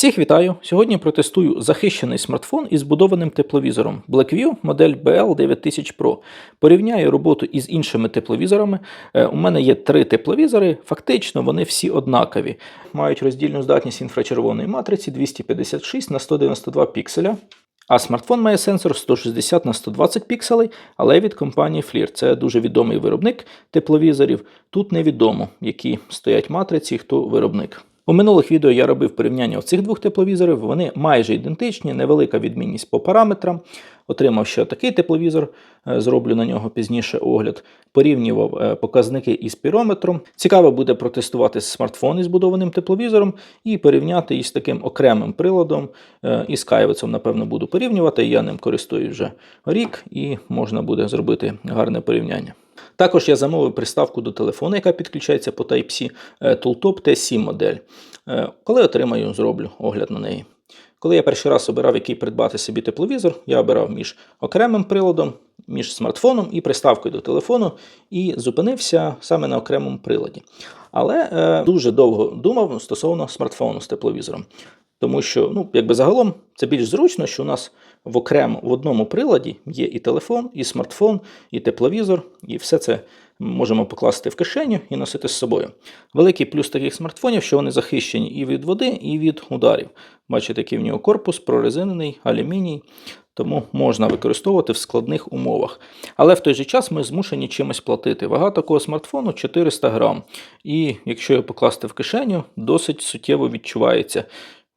Всіх вітаю! Сьогодні протестую захищений смартфон із збудованим тепловізором Blackview модель BL9000 Pro. Порівняю роботу із іншими тепловізорами. Е, У мене є три тепловізори, фактично вони всі однакові. Мають роздільну здатність інфрачервоної матриці 256 на 192 пікселя. А смартфон має сенсор 160 на 120 пікселей, але від компанії FLIR. Це дуже відомий виробник тепловізорів. Тут невідомо, які стоять матриці, хто виробник. У минулих відео я робив порівняння цих двох тепловізорів. Вони майже ідентичні, невелика відмінність по параметрам. Отримав ще такий тепловізор, е, зроблю на нього пізніше огляд. Порівнював е, показники із пірометром. Цікаво буде протестувати смартфон із будованим тепловізором і порівняти із таким окремим приладом. е, Із кайвицем, напевно, буду порівнювати. Я ним користуюсь вже рік, і можна буде зробити гарне порівняння. Також я замовив приставку до телефону, яка підключається по Type-C е, Tooltop T7 модель. Е, Коли отримаю, зроблю огляд на неї. Коли я перший раз обирав, який придбати собі тепловізор, я обирав між окремим приладом, між смартфоном і приставкою до телефону і зупинився саме на окремому приладі. Але е, дуже довго думав стосовно смартфону з тепловізором. Тому що, ну, якби загалом, це більш зручно, що у нас в окремо в одному приладі є і телефон, і смартфон, і тепловізор, і все це можемо покласти в кишеню і носити з собою. Великий плюс таких смартфонів, що вони захищені і від води, і від ударів. Бачите, який в нього корпус, прорезинений, алюміній, тому можна використовувати в складних умовах. Але в той же час ми змушені чимось платити. Вага такого смартфону 400 грам. І якщо його покласти в кишеню, досить суттєво відчувається.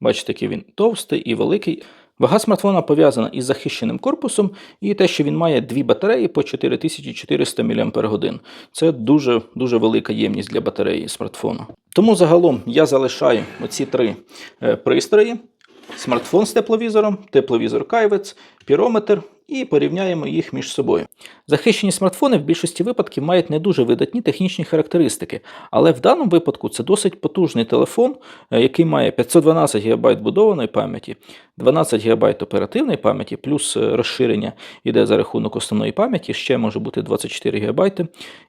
Бачите, який він товстий і великий. Вага смартфона пов'язана із захищеним корпусом і те, що він має дві батареї по 4400 мАч. Це дуже дуже велика ємність для батареї смартфону. Тому загалом я залишаю оці три е, пристрої: смартфон з тепловізором, тепловізор Кайвець, пірометр і порівняємо їх між собою. Захищені смартфони в більшості випадків мають не дуже видатні технічні характеристики, але в даному випадку це досить потужний телефон, е, який має 512 ГБ будованої пам'яті, 12 ГБ оперативної пам'яті, плюс е, розширення йде за рахунок основної пам'яті, ще може бути 24 ГБ.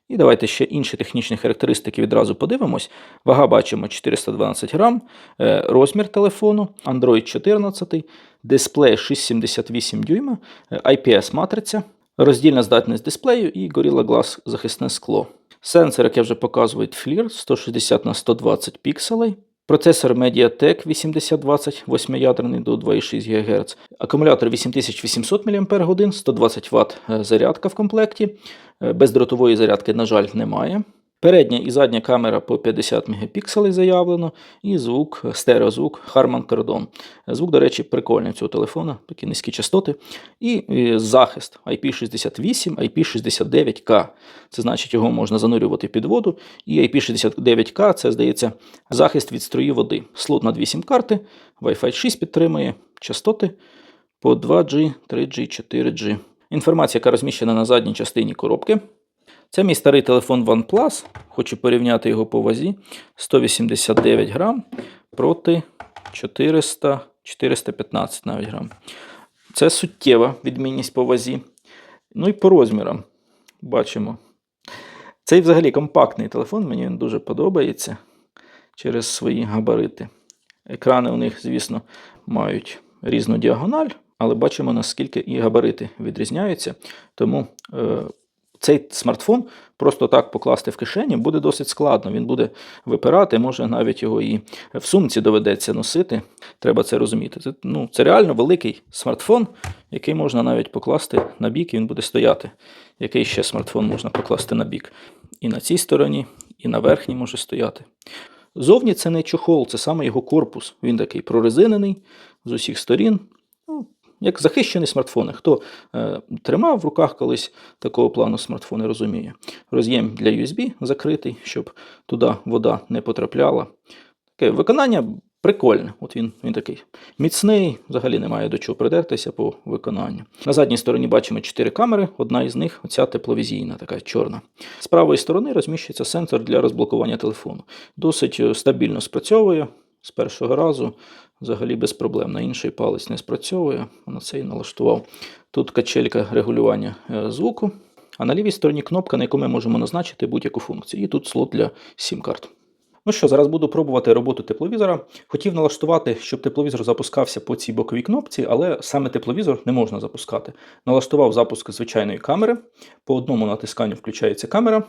І давайте ще інші технічні характеристики відразу подивимось. Вага бачимо 412 грам, е, розмір телефону, Android 14, дисплей 678 дюйма, е, IPS-матриця, роздільна здатність дисплею і Gorilla Glass захисне скло. Сенсор, як я вже показував, FLIR 160 на 120 пікселей. Процесор MediaTek 8020, 8-ядерний до 2,6 ГГц. Акумулятор 8800 мАч, 120 Вт зарядка в комплекті. Е, Бездротової зарядки, на жаль, немає. Передня і задня камера по 50 мегапікселей заявлено, і звук, стереозвук Harman Kardon. Звук, до речі, прикольний цього телефона, такі низькі частоти. І е, захист IP68, IP69K. Це значить, його можна занурювати під воду. І IP69K це, здається, захист від строї води. Слот на 2 сім-карти, Wi-Fi 6 підтримує, частоти по 2G, 3G, 4G. Інформація, яка розміщена на задній частині коробки. Це мій старий телефон OnePlus. Хочу порівняти його по вазі. 189 грам проти 400, 415 навіть грам. Це суттєва відмінність по вазі. Ну і по розмірам. Бачимо. Цей взагалі компактний телефон, мені він дуже подобається через свої габарити. Екрани у них, звісно, мають різну діагональ, але бачимо, наскільки і габарити відрізняються. Тому е, цей смартфон просто так покласти в кишені буде досить складно. Він буде випирати, може навіть його і в сумці доведеться носити. Треба це розуміти. Це, ну, це реально великий смартфон, який можна навіть покласти на бік, і він буде стояти. Який ще смартфон можна покласти на бік? І на цій стороні, і на верхній може стояти. Зовні це не чохол, це саме його корпус. Він такий прорезинений з усіх сторін. Ну, як захищений смартфон. Хто е, тримав в руках колись такого плану смартфони, розуміє. Роз'єм для USB закритий, щоб туди вода не потрапляла. Таке виконання прикольне. От він, він такий міцний, взагалі немає до чого придертися по виконанню. На задній стороні бачимо 4 камери, одна із них оця тепловізійна, така чорна. З правої сторони розміщується сенсор для розблокування телефону. Досить е, стабільно спрацьовує з першого разу взагалі без проблем. На інший палець не спрацьовує, на цей налаштував. Тут качелька регулювання е, звуку, а на лівій стороні кнопка, на яку ми можемо назначити будь-яку функцію. І тут слот для сім-карт. Ну що, зараз буду пробувати роботу тепловізора. Хотів налаштувати, щоб тепловізор запускався по цій боковій кнопці, але саме тепловізор не можна запускати. Налаштував запуск звичайної камери. По одному натисканню включається камера,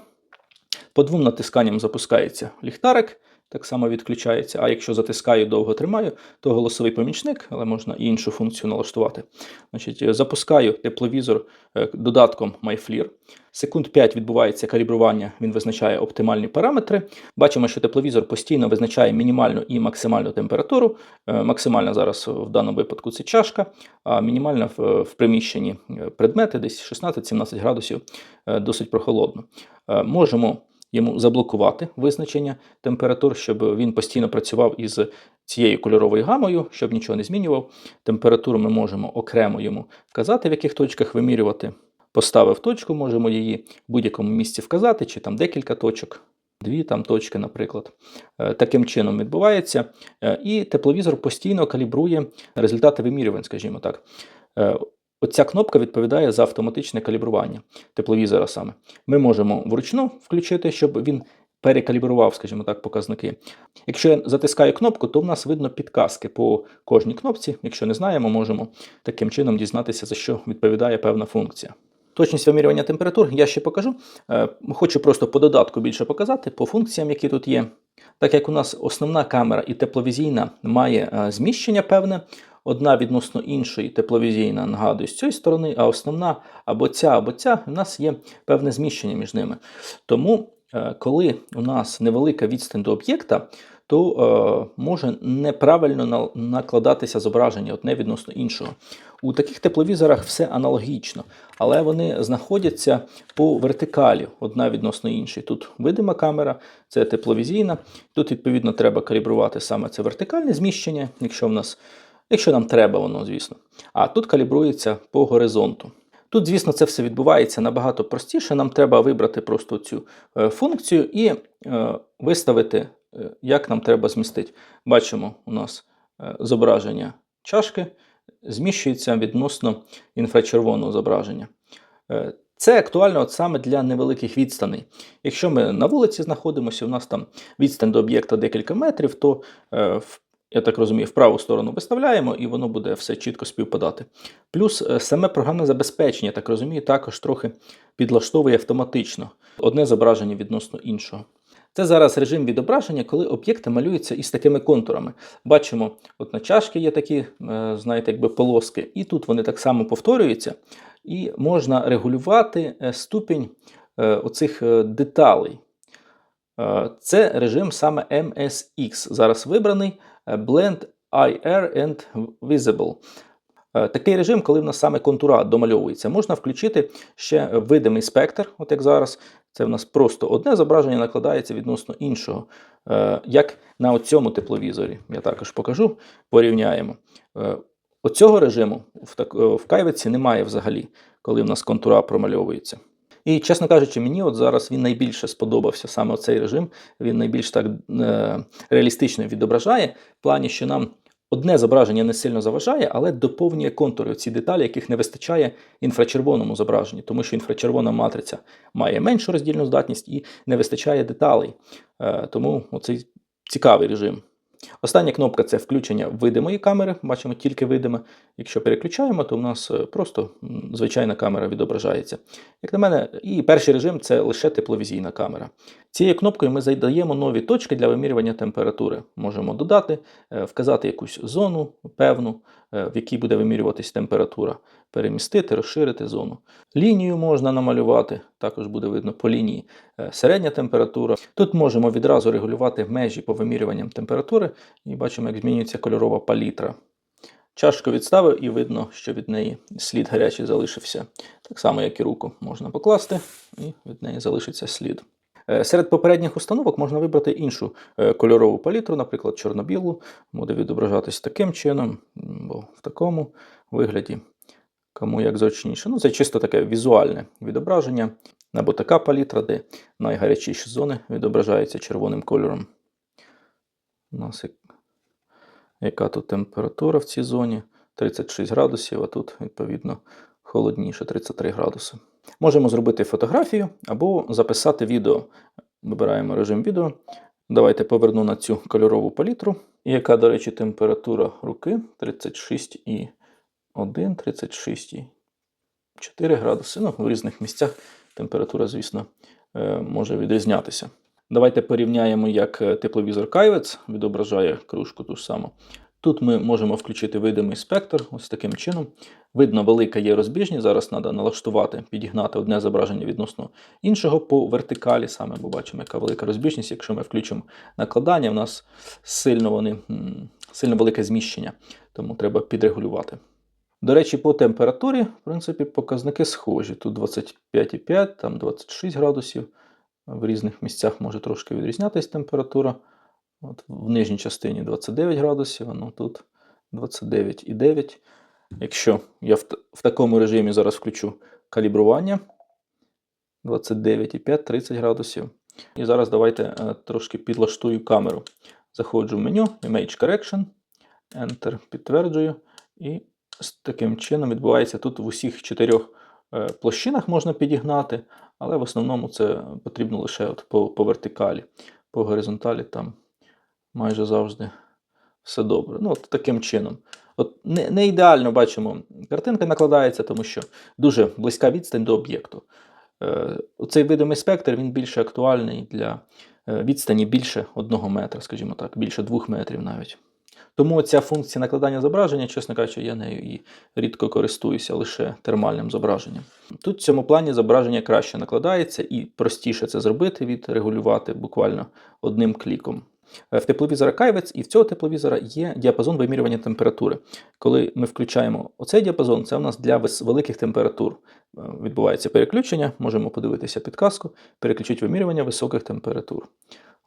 по двом натисканням запускається ліхтарик, так само відключається. А якщо затискаю довго тримаю, то голосовий помічник, але можна і іншу функцію налаштувати. Значить, Запускаю тепловізор е, додатком MyFlear. Секунд 5 відбувається калібрування, він визначає оптимальні параметри. Бачимо, що тепловізор постійно визначає мінімальну і максимальну температуру. Е, Максимальна зараз в даному випадку це чашка, а мінімальна в, приміщенні е, предмети десь 16-17 градусів, досить прохолодно. Можемо йому заблокувати визначення температур, щоб він постійно працював із цією кольоровою гамою, щоб нічого не змінював. Температуру ми можемо окремо йому вказати, в яких точках вимірювати. Поставив точку, можемо її в будь-якому місці вказати, чи там декілька точок, дві там точки, наприклад. Е, Таким чином відбувається. Е, І тепловізор постійно калібрує результати вимірювань, скажімо так. Оця кнопка відповідає за автоматичне калібрування тепловізора саме. Ми можемо вручну включити, щоб він перекалібрував, скажімо так, показники. Якщо я затискаю кнопку, то в нас видно підказки по кожній кнопці. Якщо не знаємо, можемо таким чином дізнатися, за що відповідає певна функція. Точність вимірювання температур я ще покажу. Е, Хочу просто по додатку більше показати, по функціям, які тут є. Так як у нас основна камера і тепловізійна має е, зміщення певне, одна відносно іншої тепловізійна, нагадую, з цієї сторони, а основна або ця, або ця, у нас є певне зміщення між ними. Тому, е, коли у нас невелика відстань до об'єкта, то е, може неправильно на- накладатися зображення одне відносно іншого. У таких тепловізорах все аналогічно, але вони знаходяться по вертикалі одна відносно іншої. Тут видима камера, це тепловізійна. Тут, відповідно, треба калібрувати саме це вертикальне зміщення, якщо в нас, якщо нам треба воно, звісно. А тут калібрується по горизонту. Тут, звісно, це все відбувається набагато простіше. Нам треба вибрати просто цю е, функцію і е, виставити, е, як нам треба змістити. Бачимо, у нас зображення чашки зміщується відносно інфрачервоного зображення. Це актуально от саме для невеликих відстаней. Якщо ми на вулиці знаходимося, у нас там відстань до об'єкта декілька метрів, то в я так розумію, в праву сторону виставляємо, і воно буде все чітко співпадати. Плюс е, саме програмне забезпечення, так розумію, також трохи підлаштовує автоматично одне зображення відносно іншого. Це зараз режим відображення, коли об'єкти малюються із такими контурами. Бачимо, от на чашки є такі, е, знаєте, якби полоски, і тут вони так само повторюються, і можна регулювати е, ступінь оцих деталей. Це режим саме MSX. Зараз вибраний Blend IR and Visible. Е, Такий режим, коли в нас саме контура домальовується, можна включити ще видимий спектр, от як зараз. Це в нас просто одне зображення накладається відносно іншого. Е, Як на цьому тепловізорі. Я також покажу, порівняємо. Е, Оцього режиму е, в кайвиці немає взагалі, коли в нас контура промальовується. І, чесно кажучи, мені от зараз він найбільше сподобався саме цей режим. Він найбільш так е, реалістично відображає, в плані, що нам одне зображення не сильно заважає, але доповнює контури, ці деталі, яких не вистачає інфрачервоному зображенні, тому що інфрачервона матриця має меншу роздільну здатність і не вистачає деталей. Е, тому оцей цікавий режим. Остання кнопка це включення видимої камери. Бачимо тільки видиме. Якщо переключаємо, то в нас е, просто звичайна камера відображається. Як на мене, і перший режим це лише тепловізійна камера. Цією кнопкою ми задаємо нові точки для вимірювання температури. Можемо додати, е, вказати якусь зону певну, в якій буде вимірюватись температура, перемістити, розширити зону. Лінію можна намалювати, також буде видно по лінії е, середня температура. Тут можемо відразу регулювати межі по вимірюванням температури і бачимо, як змінюється кольорова палітра. Чашку відставив і видно, що від неї слід гарячий залишився. Так само, як і руку можна покласти, і від неї залишиться слід. Е, Серед попередніх установок можна вибрати іншу е, кольорову палітру, наприклад, чорно-білу, буде відображатись таким чином, або в такому вигляді, кому як зручніше. Ну, це чисто таке візуальне відображення, або така палітра, де найгарячіші зони відображаються червоним кольором. У нас яка тут температура в цій зоні? 36 градусів, а тут, відповідно, холодніше 33 градуси. Можемо зробити фотографію або записати відео. Вибираємо режим відео, Давайте поверну на цю кольорову палітру. Яка, до речі, температура руки 36,1, 36,4 градуси. Ну, в різних місцях температура, звісно, е, може відрізнятися. Давайте порівняємо, як е, тепловізор Кайвець відображає кружку ту саму. Тут ми можемо включити видимий спектр ось таким чином. Видно, велика є розбіжність. Зараз треба налаштувати, підігнати одне зображення відносно іншого по вертикалі. Саме бо бачимо, яка велика розбіжність. Якщо ми включимо накладання, у нас сильно вони сильно велике зміщення, тому треба підрегулювати. До речі, по температурі, в принципі, показники схожі. Тут 25,5, там 26 градусів. В різних місцях може трошки відрізнятися температура. От в нижній частині 29 градусів, ну тут 29,9. Якщо я в, в такому режимі зараз включу калібрування 29,5, 30 градусів. І зараз давайте е, трошки підлаштую камеру. Заходжу в меню, Image Correction, Enter, підтверджую. І таким чином відбувається тут в усіх чотирьох е, площинах можна підігнати, але в основному це потрібно лише от по, по вертикалі. По горизонталі там майже завжди все добре. Ну, от таким чином. От не, не ідеально бачимо, картинка накладається, тому що дуже близька відстань до об'єкту. Е, Цей видимий спектр він більше актуальний для е, відстані більше 1 метра, скажімо так, більше 2 метрів навіть. Тому ця функція накладання зображення, чесно кажучи, я нею і рідко користуюся лише термальним зображенням. Тут в цьому плані зображення краще накладається і простіше це зробити, відрегулювати буквально одним кліком. Е, В тепловізора Кайвець і в цього тепловізора є діапазон вимірювання температури. Коли ми включаємо оцей діапазон, це у нас для великих температур. Е, Відбувається переключення, можемо подивитися підказку, переключити вимірювання високих температур.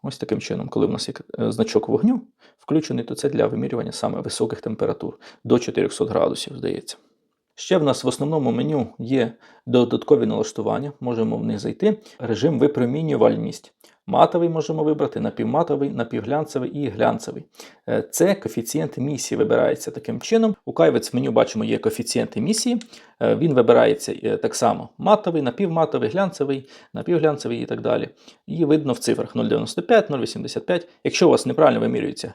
Ось таким чином, коли в нас є е, значок вогню включений, то це для вимірювання саме високих температур до 400 градусів, здається. Ще в нас в основному меню є додаткові налаштування, можемо в них зайти. Режим випромінювальність. Матовий можемо вибрати, напівматовий, напівглянцевий і глянцевий. Е, Це коефіцієнт емісії вибирається таким чином. У Кайвець в меню бачимо є коефіцієнт емісії. Е, Він вибирається е, так само матовий, напівматовий, глянцевий, напівглянцевий і так далі. І видно в цифрах 0,95, 0,85. Якщо у вас неправильно вимірюється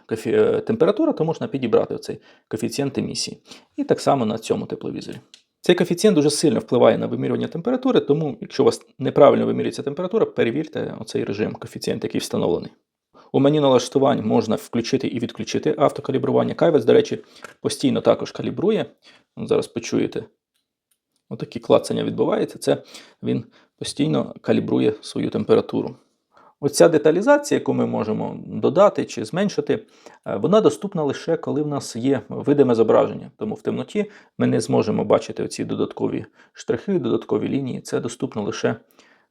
температура, то можна підібрати цей коефіцієнт емісії. І так само на цьому тепловізорі. Цей коефіцієнт дуже сильно впливає на вимірювання температури, тому якщо у вас неправильно вимірюється температура, перевірте оцей режим, коефіцієнт, який встановлений. У меню налаштувань можна включити і відключити автокалібрування. Кайвець, до речі, постійно також калібрує. Зараз почуєте, отакі клацання відбуваються. Це він постійно калібрує свою температуру. Оця деталізація, яку ми можемо додати чи зменшити, е, вона доступна лише коли в нас є видиме зображення. Тому в темноті ми не зможемо бачити оці додаткові штрихи, додаткові лінії. Це доступно лише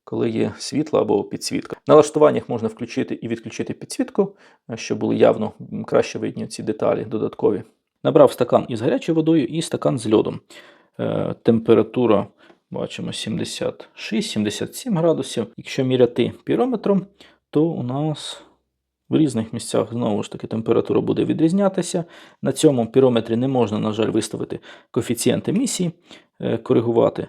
коли є світло або підсвітка. В налаштуваннях можна включити і відключити підсвітку, е, щоб були явно краще видні ці деталі додаткові. Набрав стакан із гарячою водою і стакан з льодом. Е, температура бачимо 76-77 градусів. Якщо міряти пірометром, то у нас в різних місцях знову ж таки температура буде відрізнятися. На цьому пірометрі не можна, на жаль, виставити коефіцієнт емісії, е, коригувати.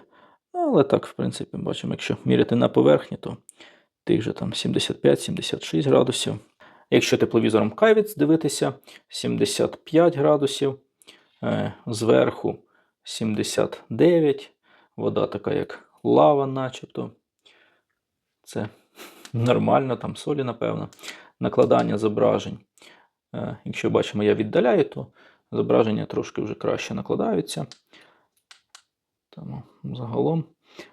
Але так, в принципі, бачимо, якщо міряти на поверхні, то тих же там 75-76 градусів. Якщо тепловізором Кайвіц дивитися, 75 градусів, е, зверху 79, вода така, як лава, начебто. Це нормально, там солі, напевно. Накладання зображень. Е, Якщо бачимо, я віддаляю, то зображення трошки вже краще накладаються. Тому загалом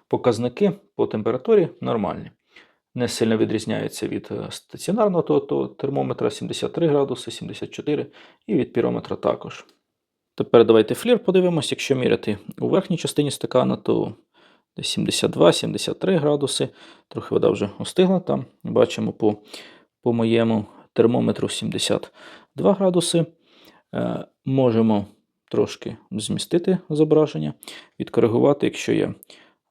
показники по температурі нормальні. Не сильно відрізняються від е, стаціонарного то- то термометра 73 градуси, 74 і від пірометра також. Тепер давайте флір подивимось. Якщо міряти у верхній частині стакана, то десь 72-73 градуси. Трохи вода вже остигла там. Бачимо по, по моєму термометру 72 градуси. Е, можемо трошки змістити зображення, відкоригувати, якщо я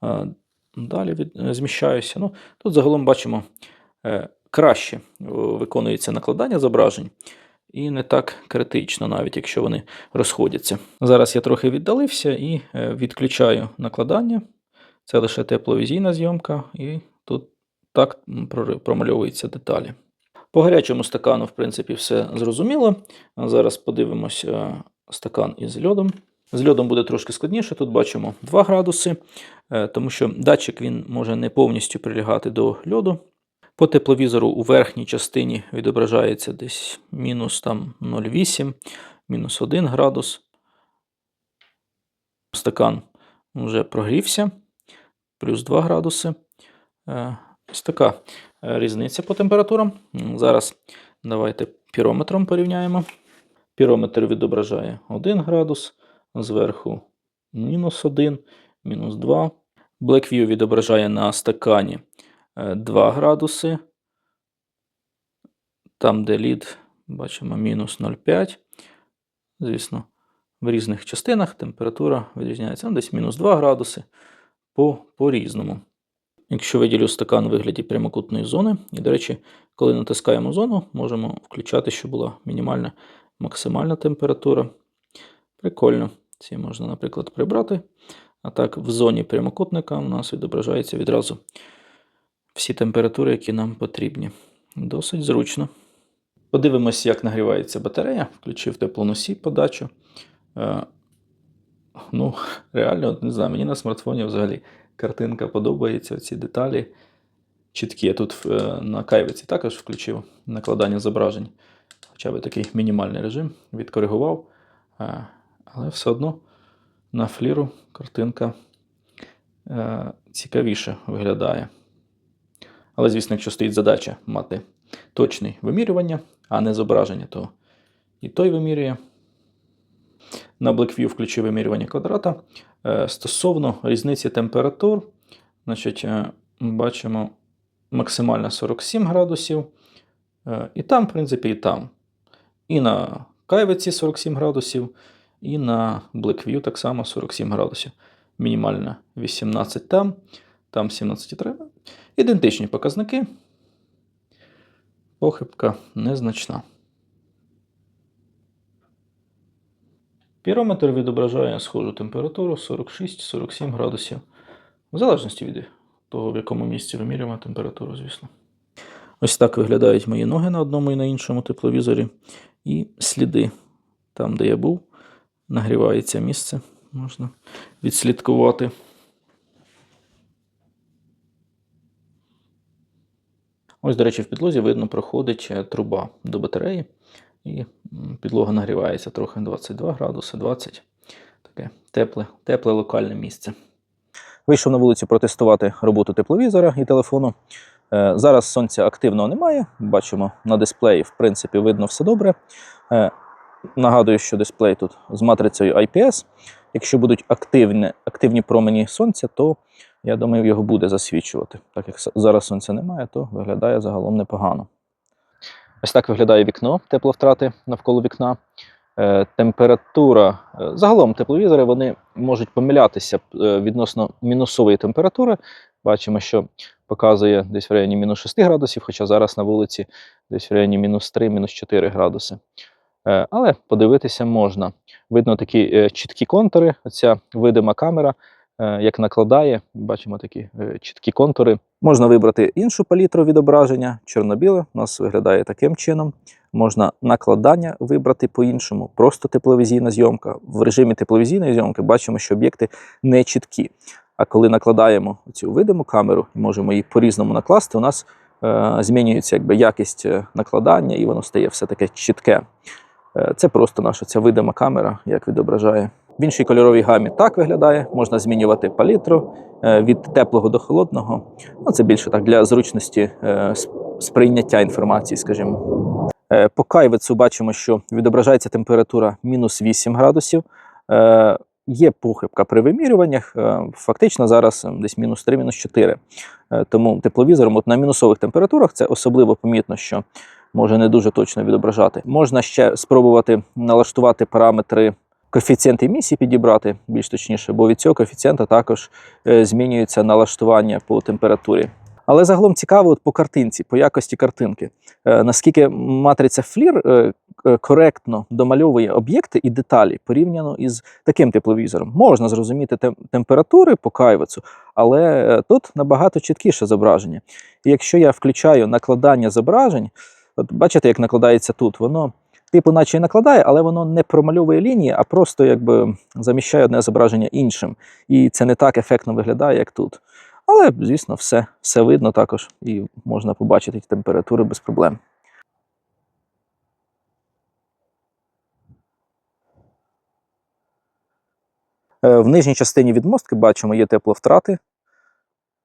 е, далі від, е, зміщаюся. Ну, тут загалом бачимо е, краще е, виконується накладання зображень. І не так критично, навіть якщо вони розходяться. Зараз я трохи віддалився і е, відключаю накладання. Це лише тепловізійна зйомка, і тут так промальовуються деталі. По гарячому стакану, в принципі, все зрозуміло. Зараз подивимось е, стакан із льодом. З льодом буде трошки складніше. Тут бачимо 2 градуси, е, тому що датчик він може не повністю прилягати до льоду. По тепловізору у верхній частині відображається десь мінус там 0,8, мінус 1 градус. Стакан вже прогрівся, плюс 2 градуси. Е, Ось така е, різниця по температурам. Зараз давайте пірометром порівняємо. Пірометр відображає 1 градус, зверху мінус 1, мінус 2. Blackview відображає на стакані 2 градуси. Там, де лід, бачимо мінус 0,5. Звісно, в різних частинах температура відрізняється ну, десь мінус 2 градуси по, по-різному. Якщо виділю стакан у вигляді прямокутної зони, і, до речі, коли натискаємо зону, можемо включати, щоб була мінімальна максимальна температура. Прикольно. Ці можна, наприклад, прибрати. А так, в зоні прямокутника у нас відображається відразу всі температури, які нам потрібні. Досить зручно. Подивимось, як нагрівається батарея. Включив теплоносій подачу. Е, ну, реально, не знаю, мені на смартфоні взагалі картинка подобається, ці деталі чіткі. Я тут е, на кайвиці також включив накладання зображень. Хоча б такий мінімальний режим, відкоригував. Е, але все одно на фліру картинка цікавіше виглядає. Але, звісно, якщо стоїть задача мати точне вимірювання, а не зображення, то і той вимірює. На Blackview включив вимірювання квадрата. Е, Стосовно різниці температур, значить, е, бачимо максимально 47 градусів. Е, І там, в принципі, і там. І на кайвиці 47 градусів, і на Blackview так само 47 градусів. Мінімальна 18 там, там 17,3. Ідентичні показники. Похибка незначна. Пірометр відображає схожу температуру 46-47 градусів. В залежності від того, в якому місці вимірюємо температуру, звісно. Ось так виглядають мої ноги на одному і на іншому тепловізорі. І сліди там, де я був, нагрівається місце, можна відслідкувати. Ось, до речі, в підлозі видно, проходить е, труба до батареї, і підлога нагрівається трохи 22 градуси, 20. Таке тепле, тепле локальне місце. Вийшов на вулицю протестувати роботу тепловізора і телефону. Е, Зараз сонця активного немає. Бачимо на дисплеї, в принципі, видно все добре. Е, Нагадую, що дисплей тут з матрицею IPS. Якщо будуть активні, активні промені сонця, то я думаю, його буде засвічувати. Так як зараз сонця немає, то виглядає загалом непогано. Ось так виглядає вікно тепловтрати навколо вікна. Е, температура. е, Загалом тепловізори вони можуть помилятися е, відносно мінусової температури. Бачимо, що показує десь в районі мінус 6 градусів, хоча зараз на вулиці десь в районі мінус 3, мінус 4 градуси. Але подивитися можна. Видно такі чіткі контури. Оця видима камера, як накладає, бачимо такі е, чіткі контури. Можна вибрати іншу палітру відображення. Чорно-біле у нас виглядає таким чином. Можна накладання вибрати по-іншому, просто тепловізійна зйомка. В режимі тепловізійної зйомки бачимо, що об'єкти не чіткі. А коли накладаємо цю видиму камеру можемо її по-різному накласти, у нас е, змінюється якби, якість е, накладання, і воно стає все таке чітке. Е, Це просто наша ця видима камера, як відображає. В іншій кольоровій гамі так виглядає. Можна змінювати палітру е, від теплого до холодного. Ну, це більше так для зручності е, сприйняття інформації, скажімо. Е, По кайвицу бачимо, що відображається температура мінус 8 градусів. Є похибка при вимірюваннях. Фактично зараз е, десь мінус 3, мінус 4. Е, Тому тепловізором от на мінусових температурах це особливо помітно, що може не дуже точно відображати. Можна ще спробувати налаштувати параметри коефіцієнт емісії підібрати більш точніше, бо від цього коефіцієнта також е, змінюється налаштування по температурі. Але загалом цікаво от по картинці, по якості картинки, Е, наскільки матриця FLIR е, коректно домальовує об'єкти і деталі порівняно із таким тепловізором. Можна зрозуміти температури по кайвицу, але тут набагато чіткіше зображення. І якщо я включаю накладання зображень, От бачите, як накладається тут. Воно, типу, наче і накладає, але воно не промальовує лінії, а просто якби заміщає одне зображення іншим. І це не так ефектно виглядає, як тут. Але, звісно, все, все видно також, і можна побачити ті температури без проблем. Е, В нижній частині відмостки бачимо, є тепловтрати.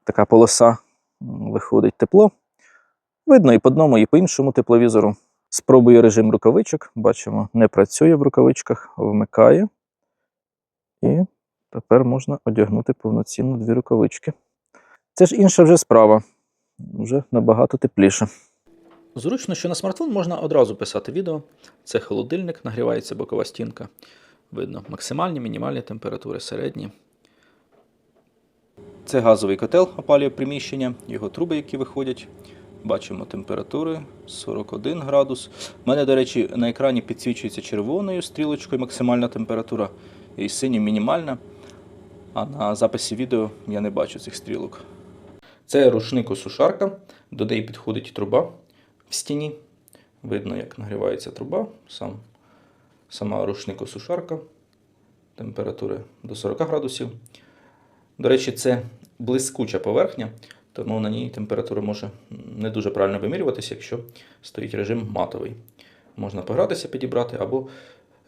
Така полоса виходить тепло. Видно і по одному, і по іншому тепловізору. Спробую режим рукавичок. Бачимо, не працює в рукавичках, вмикає. І тепер можна одягнути повноцінно дві рукавички. Це ж інша вже справа. Вже набагато тепліше. Зручно, що на смартфон можна одразу писати відео. Це холодильник, нагрівається бокова стінка. Видно максимальні, мінімальні температури, середні. Це газовий котел опалює приміщення, його труби, які виходять. Бачимо температури 41 градус. У мене, до речі, на екрані підсвічується червоною стрілочкою максимальна температура і синім мінімальна. А на записі відео я не бачу цих стрілок. Це рушник-сушарка, до неї підходить труба в стіні. Видно, як нагрівається труба, сам, сама рушник-сушарка. Температури до 40 градусів. До речі, це блискуча поверхня, тому на ній температура може не дуже правильно вимірюватися, якщо стоїть режим матовий. Можна погратися, підібрати або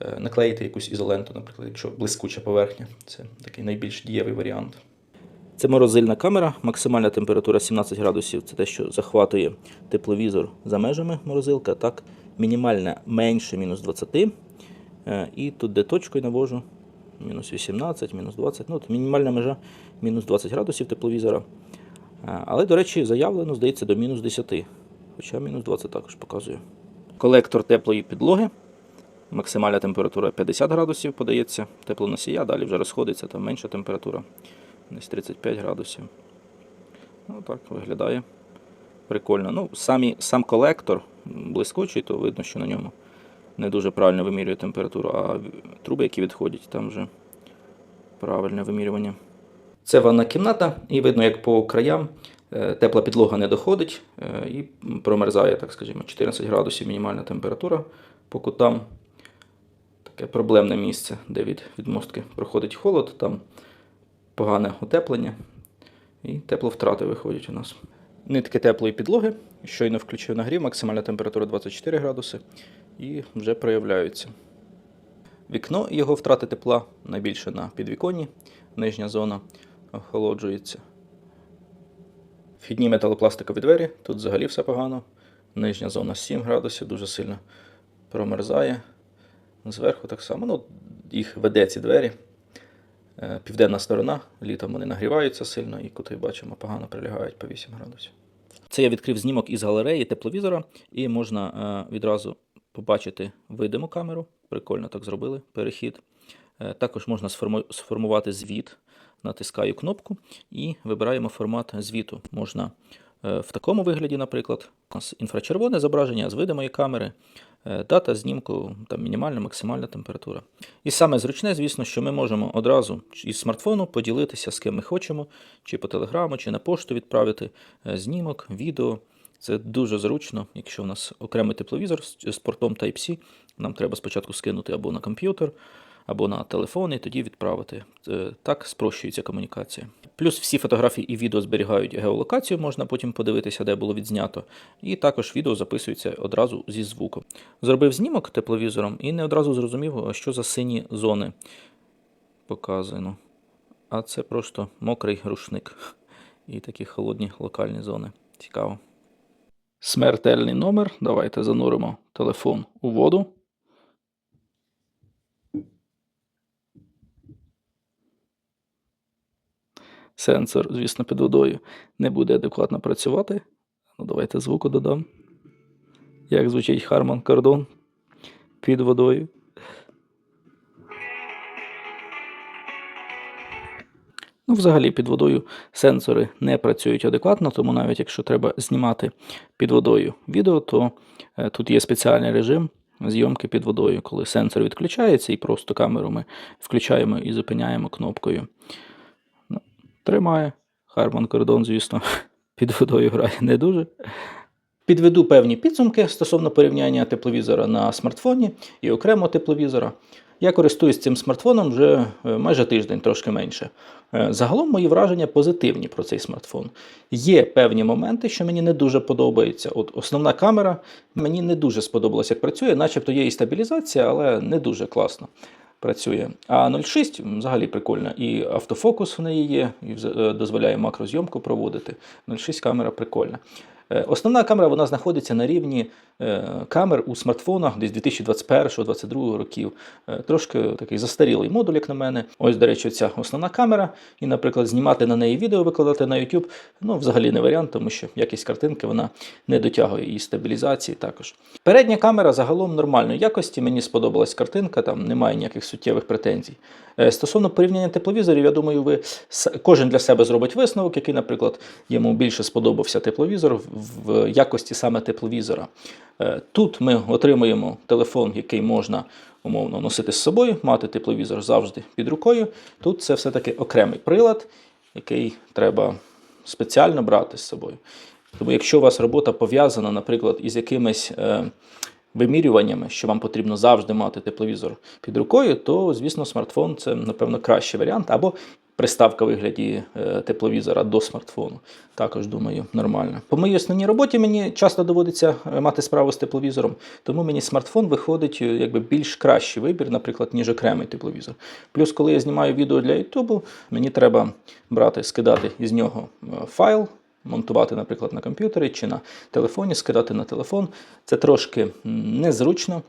е, наклеїти якусь ізоленту, наприклад, якщо блискуча поверхня. Це такий найбільш дієвий варіант. Це морозильна камера, максимальна температура 17 градусів. Це те, що захватує тепловізор за межами морозилка. Так, мінімальна менше мінус 20. Е, І тут, де точкою навожу, мінус 18, мінус 20. Ну, от мінімальна межа мінус 20 градусів тепловізора. Е, Але, до речі, заявлено, здається, до мінус 10. Хоча мінус 20 також показує. Колектор теплої підлоги. Максимальна температура 50 градусів подається, теплоносія, далі вже розходиться, там менша температура, десь 35 градусів. Ну так виглядає. Прикольно. Ну, самі, сам колектор блискучий, то видно, що на ньому не дуже правильно вимірює температуру, а труби, які відходять, там вже правильне вимірювання. Це ванна кімната, і видно, як по краям е, тепла підлога не доходить е, і промерзає, так скажімо, 14 градусів мінімальна температура по кутам. Таке проблемне місце, де від відмостки проходить холод, там погане утеплення і тепловтрати виходять у нас. Нитки теплої підлоги, щойно включив нагрів, максимальна температура 24 градуси і вже проявляються. Вікно і його втрати тепла найбільше на підвіконні, нижня зона охолоджується. Вхідні металопластикові двері, тут взагалі все погано. Нижня зона 7 градусів, дуже сильно промерзає. Зверху так само. Ну, їх веде ці двері. Е, Південна сторона, літом вони нагріваються сильно, і кути бачимо, погано прилягають по 8 градусів. Це я відкрив знімок із галереї тепловізора, і можна е, відразу побачити видиму камеру. Прикольно так зробили перехід. Е, Також можна сформувати звіт. Натискаю кнопку і вибираємо формат звіту. Можна е, в такому вигляді, наприклад, у нас інфрачервоне зображення з видимої камери, е, дата знімку, там мінімальна, максимальна температура. І саме зручне, звісно, що ми можемо одразу із смартфону поділитися з ким ми хочемо, чи по телеграму, чи на пошту відправити знімок, відео. Це дуже зручно, якщо у нас окремий тепловізор з портом Type-C, нам треба спочатку скинути або на комп'ютер, або на телефон, і тоді відправити. Е, Так спрощується комунікація. Плюс всі фотографії і відео зберігають геолокацію, можна потім подивитися, де було відзнято. І також відео записується одразу зі звуком. Зробив знімок тепловізором і не одразу зрозумів, що за сині зони показано. А це просто мокрий рушник і такі холодні локальні зони. Цікаво. Смертельний номер. Давайте зануримо телефон у воду. Сенсор, звісно, під водою не буде адекватно працювати. Ну, давайте звуку додам. Як звучить Harman Kardon під водою. Ну, взагалі, під водою сенсори не працюють адекватно, тому навіть якщо треба знімати під водою відео, то е, тут є спеціальний режим зйомки під водою, коли сенсор відключається і просто камеру ми включаємо і зупиняємо кнопкою. Тримає. Harman Kardon, звісно, під водою грає не дуже. Підведу певні підсумки стосовно порівняння тепловізора на смартфоні і окремо тепловізора. Я користуюсь цим смартфоном вже е, майже тиждень, трошки менше. Е, Загалом мої враження позитивні про цей смартфон. Є певні моменти, що мені не дуже подобаються. От основна камера мені не дуже сподобалась, як працює, начебто є і стабілізація, але не дуже класно працює. А 0.6 взагалі прикольна. І автофокус в неї є, і е, дозволяє макрозйомку проводити. 0.6 камера прикольна. Е, Основна камера вона знаходиться на рівні камер у смартфонах десь 2021-2022 років. Е, Трошки такий застарілий модуль, як на мене. Ось, до речі, ця основна камера. І, наприклад, знімати на неї відео, викладати на YouTube, ну, взагалі не варіант, тому що якість картинки вона не дотягує і стабілізації також. Передня камера загалом нормальної якості. Мені сподобалась картинка, там немає ніяких суттєвих претензій. Е, Стосовно порівняння тепловізорів, я думаю, ви кожен для себе зробить висновок, який, наприклад, йому більше сподобався тепловізор в якості саме тепловізора. Е, Тут ми отримуємо телефон, який можна умовно носити з собою, мати тепловізор завжди під рукою. Тут це все-таки окремий прилад, який треба спеціально брати з собою. Тому якщо у вас робота пов'язана, наприклад, із якимись е, вимірюваннями, що вам потрібно завжди мати тепловізор під рукою, то, звісно, смартфон це, напевно, кращий варіант. Або приставка вигляді е, тепловізора до смартфону. Також думаю, нормально. По моїй основній роботі мені часто доводиться е, мати справу з тепловізором, тому мені смартфон виходить е, якби більш кращий вибір, наприклад, ніж окремий тепловізор. Плюс, коли я знімаю відео для YouTube, мені треба брати, скидати із нього файл. Монтувати, наприклад, на комп'ютері чи на телефоні, скидати на телефон. Це трошки незручно.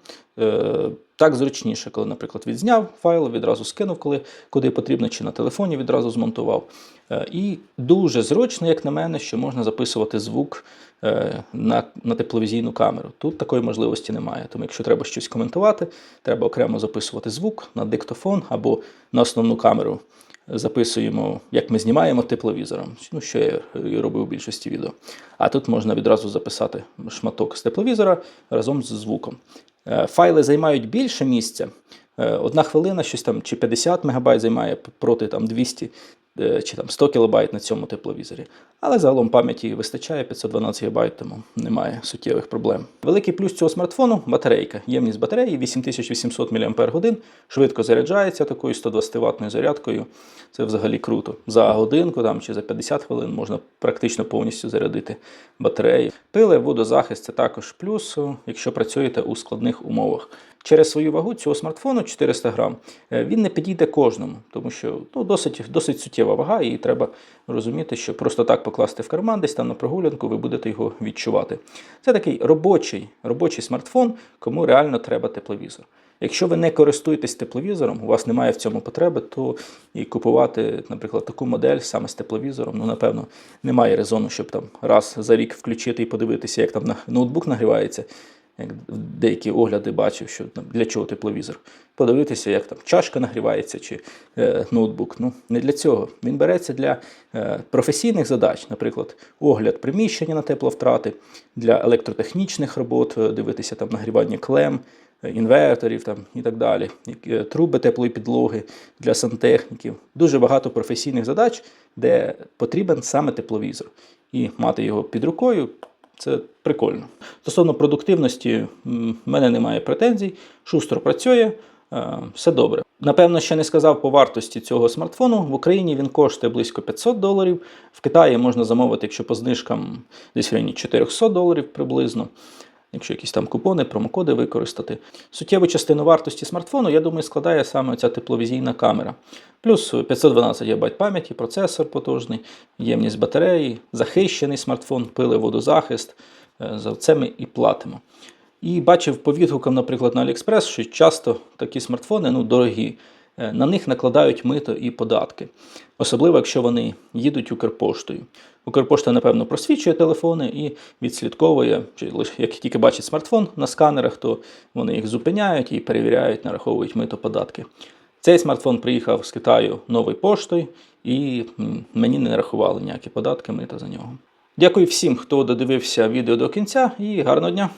Так зручніше, коли, наприклад, відзняв файл, відразу скинув, коли куди потрібно, чи на телефоні відразу змонтував. Е, І дуже зручно, як на мене, що можна записувати звук е, на, на тепловізійну камеру. Тут такої можливості немає. Тому, якщо треба щось коментувати, треба окремо записувати звук на диктофон або на основну камеру записуємо, як ми знімаємо тепловізором. Ну, що я і робив у більшості відео. А тут можна відразу записати шматок з тепловізора разом з звуком. Е, Файли займають більше місця. Е, Одна хвилина, щось там чи 50 МБ займає проти там 200 е, чи там 100 кБ на цьому тепловізорі. Але загалом пам'яті вистачає 512 ГБ, тому немає суттєвих проблем. Великий плюс цього смартфону батарейка. Ємність батареї 8800 мАч, швидко заряджається такою 120 ватною зарядкою. Це взагалі круто. За годинку там, чи за 50 хвилин можна практично повністю зарядити батарею. Пили, водозахист це також плюс, якщо працюєте у складних умовах. Через свою вагу цього смартфону 400 грам. е, Він не підійде кожному, тому що ну, досить, досить суттєва вага, і треба розуміти, що просто так покласти в карман, десь там на прогулянку, ви будете його відчувати. Це такий робочий, робочий смартфон, кому реально треба тепловізор. Якщо ви не користуєтесь тепловізором, у вас немає в цьому потреби, то і купувати, наприклад, таку модель саме з тепловізором, ну напевно, немає резону, щоб там раз за рік включити і подивитися, як там ноутбук нагрівається. Як деякі огляди бачив, що там, для чого тепловізор. Подивитися, як там чашка нагрівається чи е, ноутбук. Ну, не для цього. Він береться для е, професійних задач, наприклад, огляд приміщення на тепловтрати, для електротехнічних робот, е, дивитися там нагрівання клем, е, інверторів там, і так далі, е, труби теплої підлоги для сантехніків. Дуже багато професійних задач, де потрібен саме тепловізор. І мати його під рукою це прикольно. Стосовно продуктивності, в мене немає претензій. Шустро працює, е, все добре. Напевно, ще не сказав по вартості цього смартфону. В Україні він коштує близько 500 доларів. В Китаї можна замовити, якщо по знижкам десь в районі 400 доларів приблизно. Якщо якісь там купони, промокоди використати. Суттєву частину вартості смартфону, я думаю, складає саме ця тепловізійна камера. Плюс 512 ГБ пам'яті, процесор потужний, ємність батареї, захищений смартфон, пили водозахист. Е, За це ми і платимо. І бачив по відгукам, наприклад, на AliExpress, що часто такі смартфони ну, дорогі. Е, На них накладають мито і податки, особливо якщо вони їдуть Укрпоштою. Укрпошта, напевно, просвічує телефони і відслідковує, чи як тільки бачить смартфон на сканерах, то вони їх зупиняють і перевіряють, нараховують мито податки. Цей смартфон приїхав з Китаю новою поштою, і мені не нарахували ніякі податки, мита за нього. Дякую всім, хто додивився відео до кінця, і гарного дня!